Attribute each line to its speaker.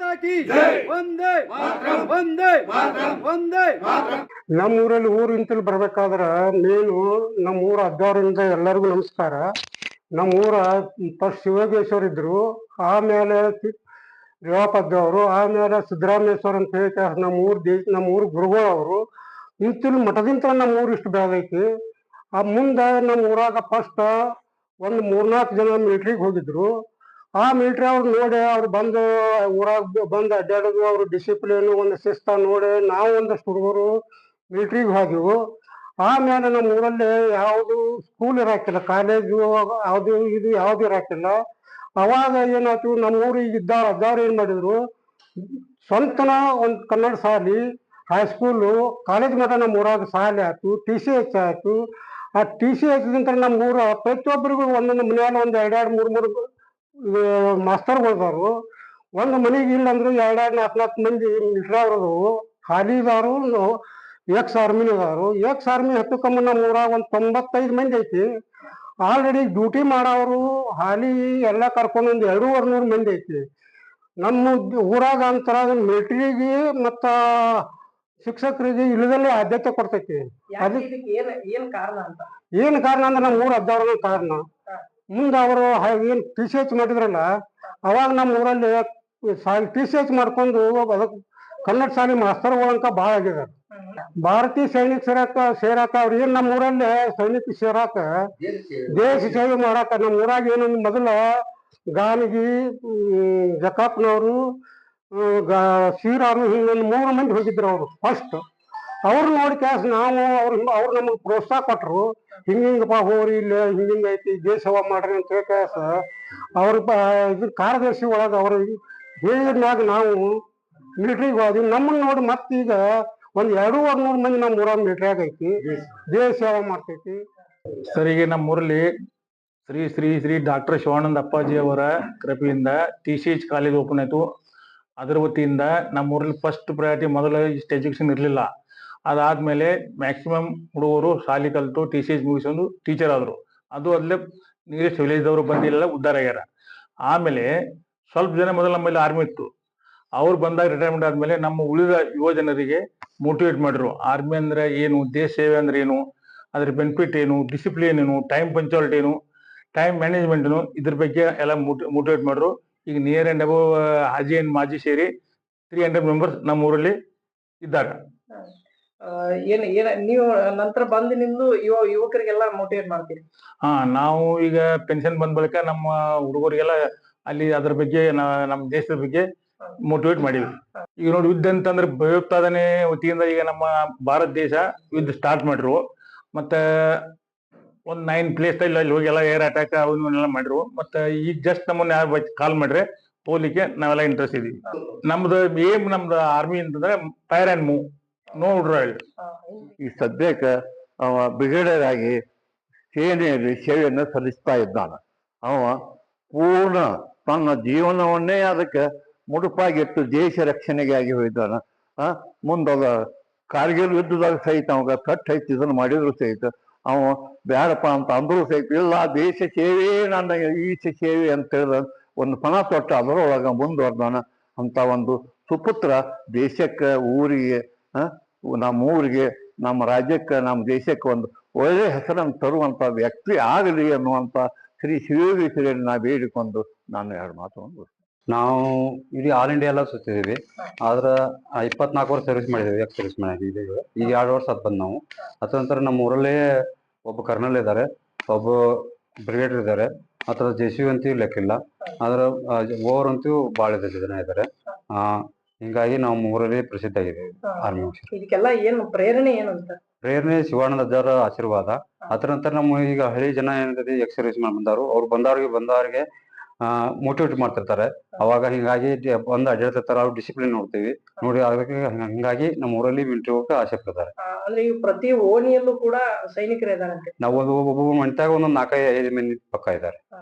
Speaker 1: ಮಾತಾ ಕಿ ಒಂದೇ. ಒಂದೇ. ಒಂದೇ.
Speaker 2: ನಮ್ಮ ಊರಲ್ಲಿ ಊರು ಇಂತಲ್ಲಿ ಬರ್ಬೇಕಾದ್ರ ಮೇನು ನಮ್ಮ ಊರ ಅದ್ದವರಿಂದ ಎಲ್ಲರಿಗೂ ನಮಸ್ಕಾರ. ನಮ್ಮ ಊರ ಫಸ್ಟ್ ಶಿವಗೇಶ್ವರ ಇದ್ರು. ಆಮೇಲೆ ರೇವಾಪದ್ದವರು ಆಮೇಲೆ ಸಿದ್ದರಾಮೇಶ್ವರ ಅಂತ ಹೇಳಿ ನಮ್ಮ ಊರ್ ದೇಶ ನಮ್ಮ ಊರು ಗುರುಗಳು ಅವರು. ಇಂತಿಲ್ ಮಠದಿಂದ ನಮ್ಮ ಊರು ಇಷ್ಟು ಬೆಳೆದೈತಿ ಆ ಮುಂದೆ ನಮ್ಮ ಊರಾಗ ಫಸ್ಟ್ ಒಂದು ಮೂರ್ನಾಲ್ಕು ಜನ ಮಿಲಿಟ್ರಿಗೆ ಹೋಗಿದ್ರು. ಆ ಮಿಲಿಟ್ರಿ ಅವ್ರು ನೋಡಿ, ಅವ್ರು ಬಂದು ಊರಾಗ ಬಂದು ಅಡ್ಡಾಡೋದು ಅವ್ರ ಡಿಸಿಪ್ಲಿನ್ ಒಂದು ಶಿಸ್ತ ನೋಡಿ ನಾವು ಒಂದಷ್ಟು ಹುಡುಗರು ಮಿಲಿಟ್ರಿಗೆ ಹೋದೆವು. ಆಮೇಲೆ ನಮ್ಮ ಊರಲ್ಲಿ ಯಾವುದು ಸ್ಕೂಲ್ ಇರಾಕಿಲ್ಲ ಕಾಲೇಜು ಯಾವುದು ಇದು ಯಾವ್ದು ಇರಾಕಿಲ್ಲ. ಅವಾಗ ಏನಾಯ್ತು ನಮ್ಮ ಊರಿಗೆ ಇದ್ದಾರ ಅದ್ದವ್ರು ಏನು ಮಾಡಿದ್ರು, ಸ್ವಂತನ ಒಂದು ಕನ್ನಡ ಶಾಲಿ ಹೈಸ್ಕೂಲು ಕಾಲೇಜ್ ಮಟ್ಟ ನಮ್ಮ ಊರಾಗ ಶಾಲೆ ಆಯ್ತು ಟಿ ಸಿ ಎಚ್ ಆಯ್ತು. ಆ ಟಿ ಸಿ ಎಚ್ ನಮ್ಮ ಊರ ಪ್ರತಿಯೊಬ್ಬರಿಗೂ ಒಂದೊಂದು ಮನೆಯಲ್ಲಿ ಒಂದು ಎರಡೆರಡು ಮೂರು ಮೂರು ಮಾಸ್ತರ್ಗಳಿದಾರು ಒಂದು ಮನೆಗೆ ಇಲ್ಲ ಅಂದ್ರೆ ಎರಡೆರಡು ನಾಲ್ಕು ನಾಲ್ಕು ಮಂದಿ ಮಿಲಿಟ್ರಿ ಅವ್ರದು. ಖಾಲಿದಾರು ಎಕ್ಸ್ ಆರ್ಮಿನದಾರು ಎಕ್ಸ್ ಆರ್ಮಿ ಹತ್ತು ಕಮ್ಮ ನಮ್ಮ ಊರಾಗ ಒಂದು ತೊಂಬತ್ತೈದು ಮಂದಿ ಐತಿ. ಆಲ್ರೆಡಿ ಡ್ಯೂಟಿ ಮಾಡೋರು ಹಾಲಿ ಎಲ್ಲ ಕರ್ಕೊಂಡು ಒಂದು ಎರಡೂವರೆ ನೂರು ಮಂದಿ ಐತಿ. ನಮ್ಮ ಊರಾಗ ಅಂತರ ಮಿಲಿಟ್ರಿಗೆ ಮತ್ತ ಶಿಕ್ಷಕರಿಗೆ ಇಲ್ಲದಲ್ಲೇ ಆದ್ಯತೆ ಕೊಡ್ತೈತಿ.
Speaker 3: ಅದಕ್ಕೆ ಏನ್ ಕಾರಣ ಅಂತ?
Speaker 2: ಏನ್ ಕಾರಣ ಅಂದ್ರೆ ನಮ್ಮ ಊರ್ ಅದ್ದವ್ರ ಕಾರಣ ಮುಂದೆ ಅವರು ಏನ್ ಟಿ ಸಿ ಎಚ್ ಮಾಡಿದ್ರಲ್ಲ, ಅವಾಗ ನಮ್ಮ ಊರಲ್ಲಿ ಟಿ ಸಿ ಎಚ್ ಮಾಡ್ಕೊಂಡು ಅದಕ್ ಕನ್ನಡ ಶಾಲೆ ಮಾಸ್ತರ್ಗಳಂಕ ಭಾಳ ಆಗಿದೆ ಭಾರತೀಯ ಸೈನಿಕ ಸೇರಾಕ ಸೇರಾಕ ಅವ್ರು ಏನ್ ನಮ್ಮ ಊರಲ್ಲಿ ಸೈನಿಕ ಸೇರಾಕ ದೇಶ ಸೇವೆ ಮಾಡಾಕ ನಮ್ಮ ಊರಾಗ ಏನೊಂದು ಮೊದಲ ಗಾನಗಿ ಜಕಾಪ್ನವರು ಶ್ರೀರಾಮ ಹಿಂಗೊಂದು ಮೂರು ಮಂದಿ ಹೋಗಿದ್ರು ಅವರು ಫಸ್ಟ್ ಅವ್ರು ನೋಡಿ ಕ್ಯಾಸ್ ನಾವು ಅವ್ರ ಅವ್ರು ನಮಗೆ ಪ್ರೋತ್ಸಾಹ ಕೊಟ್ರು. ಹಿಂಗಿಂಗಪ್ಪ ಹೋರಿ ಇಲ್ಲ ಹಿಂಗಿಂಗ್ ಐತಿ ದೇಶ ಸೇವಾ ಮಾಡ್ರಿ ಅಂತ ಹೇಳಿ ಕ್ಯಾಸ ಅವ್ರ ಇದು ಕಾರ್ಯದರ್ಶಿ ಒಳಗ ಅವ್ರ ಹೇಳಿದ್ಮ್ಯಾಗ ನಾವು ಮಿಲಿಟ್ರಿಗೆ ಹೋದ್ವಿ. ನಮ್ಮನ್ನ ನೋಡಿ ಮತ್ತೀಗ ಒಂದು ಎರಡೂವರೆ ನೂರು ಮಂದಿ ನಮ್ಮ ಊರಾಗ ಮಿಲಿಟ್ರಿಯಾಗ ಐತಿ. ದೇಶ ಸೇವಾ ಮಾಡ್ತೈತಿ.
Speaker 4: ಸರ್ ಈಗ ನಮ್ಮ ಊರಲ್ಲಿ ಶ್ರೀ ಶ್ರೀ ಶ್ರೀ ಡಾಕ್ಟರ್ ಶಿವಾನಂದ ಅಪ್ಪಾಜಿ ಅವರ ಕೃಪೆಯಿಂದ T C H college open ಆಯ್ತು. ಅದರ ವತಿಯಿಂದ ನಮ್ಮೂರಲ್ಲಿ ಫಸ್ಟ್ ಪ್ರಯಾರಿಟಿ ಮೊದಲು ಇಷ್ಟು ಎಜುಕೇಶನ್ ಇರಲಿಲ್ಲ. ಅದಾದ್ಮೇಲೆ ಮ್ಯಾಕ್ಸಿಮಮ್ ಹುಡುಗರು ಶಾಲಿ ಕಲಿತು ಟಿ ಸಿ ಎಸ್ ಮುಗಿಸ್ಕೊಂಡು ಟೀಚರ್ ಆದರು. ಅದು ಅಲ್ಲೇ ನೀರೆಸ್ಟ್ ವಿಲೇಜ್ದವರು ಬಂದಿಲ್ಲ ಉದ್ಧಾರ ಆಗ್ಯಾರ. ಆಮೇಲೆ ಸ್ವಲ್ಪ ಜನ ಮೊದಲು ನಮ್ಮಲ್ಲಿ ಆರ್ಮಿ ಇತ್ತು. ಅವ್ರು ಬಂದಾಗ ರಿಟೈರ್ಮೆಂಟ್ ಆದ್ಮೇಲೆ ನಮ್ಮ ಉಳಿದ ಯುವ ಜನರಿಗೆ ಮೋಟಿವೇಟ್ ಮಾಡಿದ್ರು. ಆರ್ಮಿ ಅಂದ್ರೆ ಏನು, ದೇಶ ಸೇವೆ ಅಂದ್ರೆ ಏನು, ಅದ್ರ ಬೆನಿಫಿಟ್ ಏನು ಡಿಸಿಪ್ಲಿನ್ ಏನು ಟೈಮ್ ಪಂಚುಯಾಲಿಟಿ ಏನು ಟೈಮ್ ಮ್ಯಾನೇಜ್ಮೆಂಟ್ ಏನು, ಇದ್ರ ಬಗ್ಗೆ ಎಲ್ಲ ಮೋಟಿವೇಟ್ ಮಾಡಿದ್ರು. ಈಗ ನಿಯರ್ ಅಂಡ್ ಅಬೌವ್ ಹಾಜಿ ಅಂಡ್ ಮಾಜಿ ಸೇರಿ ತ್ರೀ ಹಂಡ್ರೆಡ್ ಮೆಂಬರ್ಸ್ ನಮ್ಮ ಊರಲ್ಲಿ ಇದ್ದಾರೆ.
Speaker 3: ಏನ್ ಏನ್ ನೀವು ನಂತರ ಬಂದು ನಿಮ್ದು ಯುವ ಯುವಕರಿಗೆಲ್ಲ ಮೋಟಿವೇಟ್ ಮಾಡ್ತೀರಿ?
Speaker 4: ಹಾ ನಾವು ಈಗ ಪೆನ್ಷನ್ ಬಂದ ಬಳಿಕ ನಮ್ಮ ಹುಡುಗರಿಗೆಲ್ಲ ಅಲ್ಲಿ ಅದ್ರ ಬಗ್ಗೆ ನಮ್ಮ ದೇಶದ ಬಗ್ಗೆ ಮೋಟಿವೇಟ್ ಮಾಡಿವಿ ಈಗ ನೋಡಿ ಯುದ್ಧ ಅಂತಂದ್ರೆ ಭಯೋತ್ಪಾದನೆ ವತಿಯಿಂದ ಈಗ ನಮ್ಮ ಭಾರತ ದೇಶ ಯುದ್ಧ ಸ್ಟಾರ್ಟ್ ಮಾಡಿರು ಮತ್ತ ಒಂದ್ ನೈನ್ ಪ್ಲೇಸ್ ಅಲ್ಲಿ ಅಲ್ಲಿ ಹೋಗಿ ಎಲ್ಲ ಏರ್ ಅಟ್ಯಾಕ್ ಅವನ್ನೆಲ್ಲ ಮಾಡಿರು ಮತ್ತ ಈಗ ಜಸ್ಟ್ ನಮ್ಮನ್ನ ಯಾರು ಕಾಲ್ ಮಾಡ್ರೆ ಹೋಗ್ಲಿಕ್ಕೆ ನಾವೆಲ್ಲ ಇಂಟ್ರೆಸ್ಟ್ ಇದೀವಿ. ನಮ್ದು ಏಮ್ ನಮ್ದು ಆರ್ಮಿ ಅಂತಂದ್ರೆ fire and move no drill
Speaker 5: ಈ ಸದ್ಯಕ್ಕೆ ಅವ ಬ್ರಿಗೇಡಿಯರ್ ಆಗಿ ಸೇನೆಯಲ್ಲಿ ಸೇವೆಯನ್ನು ಸಲ್ಲಿಸ್ತಾ ಇದ್ದಾನ. ಅವ ಪೂರ್ಣ ತನ್ನ ಜೀವನವನ್ನೇ ಅದಕ್ಕೆ ಮುಡುಪಾಗಿಟ್ಟು ದೇಶ ರಕ್ಷಣೆಗಾಗಿ ಹೋಗಿದ್ದಾನ. ಆ ಮುಂದದ ಕಾರ್ಗಿಲ್ ಯುದ್ಧದಾಗ ಸಹಿತ ಅವಾಗ ಕಟ್ ಇದನ್ನು ಮಾಡಿದ್ರು ಸಹಿತ. ಅವ ಬ್ಯಾಡಪ್ಪ ಅಂತ ಅಂದ್ರು ಸಹಿತ ಇಲ್ಲ ದೇಶ ಸೇವೆ ನನ್ನ ಈಶ ಸೇವೆ ಅಂತ ಹೇಳಿದ ಒಂದು ಪಣ ತೊಟ್ಟ ಅದರೊಳಗ ಮುಂದುವರ್ದಾನ ಅಂತ ಒಂದು ಸುಪುತ್ರ ದೇಶಕ್ಕೆ ಊರಿಗೆ ನಮ್ಮ ಊರಿಗೆ ನಮ್ಮ ರಾಜ್ಯಕ್ಕೆ, ನಮ್ಮ ದೇಶಕ್ಕೆ ಒಂದು ಒಳ್ಳೆ ಹೆಸರನ್ನು ತರುವಂಥ ವ್ಯಕ್ತಿ ಆಗಲಿ ಅನ್ನುವಂಥ ಶ್ರೀ ಶಿವಯೋಗೇಶ್ವರಿಯನ್ನು ನಾವು ಬೇಡಿಕೊಂಡು ನಾನು ಎರಡು ಮಾತು.
Speaker 6: ನಾವು ಇಡೀ ಆಲ್ ಇಂಡಿಯಾ ಎಲ್ಲ ಸುತ್ತಿದ್ದೀವಿ. ಆದ್ರೆ ಇಪ್ಪತ್ನಾಲ್ಕು ವರ್ಷ ಸರ್ವಿಸ್ ಮಾಡಿದ್ದೀವಿ, ಎಕ್ಸ್ ಸರ್ವಿಸ್ ಮಾಡಿದ್ದೀವಿ ಈಗ ಎರಡು ವರ್ಷ ಅದು ಬಂದು ನಾವು. ಅದ ನಂತರ ನಮ್ಮ ಊರಲ್ಲೇ ಒಬ್ಬ ಕರ್ನಲ್ ಇದ್ದಾರೆ. ಒಬ್ಬ ಬ್ರಿಗೇಡರ್ ಇದ್ದಾರೆ. ಅಥವಾ ಜೆ ಸಿ ಅಂತೂ ಲೆಕ್ಕಿಲ್ಲ. ಆದ್ರೆ ಓವರ್ ಅಂತೂ ಭಾಳ ಜನ ಇದ್ದಾರೆ. ಆ ಹಿಂಗಾಗಿ ನಾವು ಊರಲ್ಲಿ ಪ್ರಸಿದ್ಧ ಆಗಿದ್ದೀವಿ ಆರ್ಮಿ ಆಫೀಸರ್
Speaker 3: ಇದಕ್ಕೆಲ್ಲ ಏನು ಪ್ರೇರಣೆ ಏನು ಅಂತ?
Speaker 6: ಪ್ರೇರಣೆ ಶಿವಾನಂದ ಅಜ್ಜರ ಆಶೀರ್ವಾದ. ಅದರ ನಂತರ ನಮ್ಮ ಈಗ ಹಳ್ಳಿ ಜನ ಏನಿದೆ ಎಕ್ಸರ್ಸೈಸ್ ಮಾಡಿ ಬಂದವರು ಅವ್ರು ಬಂದವ್ರಿಗೆ ಬಂದವರಿಗೆ ಮೋಟಿವೇಟ್ ಮಾಡ್ತಿರ್ತಾರೆ. ಅವಾಗ ಹಿಂಗಾಗಿ ಬಂದು ಅಡ್ಡಾಡ್ತಿರ್ತಾರೆ ಅವ್ರು ಡಿಸಿಪ್ಲಿನ್ ನೋಡ್ತೀವಿ. ನೋಡಿ ಅದಕ್ಕೆ ಹಿಂಗ- ಹಿಂಗಾಗಿ ನಮ್ಮ ಊರಲ್ಲಿ ಮಿಂಟ್ರಿ ಹೋಗಕ್ಕೆ ಆಸೆ ಪಡ್ತಾರೆ.
Speaker 3: ಅಂದ್ರೆ ಪ್ರತಿ ಓಣಿಯಲ್ಲೂ ಕೂಡ ಸೈನಿಕರು ಇದಾರಂತೆ
Speaker 6: ನಾವು ಒಬ್ಬ ಒಬ್ಬ ಮನೆಯಾಗ ಒಂದೊಂದು ನಾಲ್ಕೈದು ಐದು ಮಂದಿ ಪಕ್ಕ ಇದ್ದಾರೆ.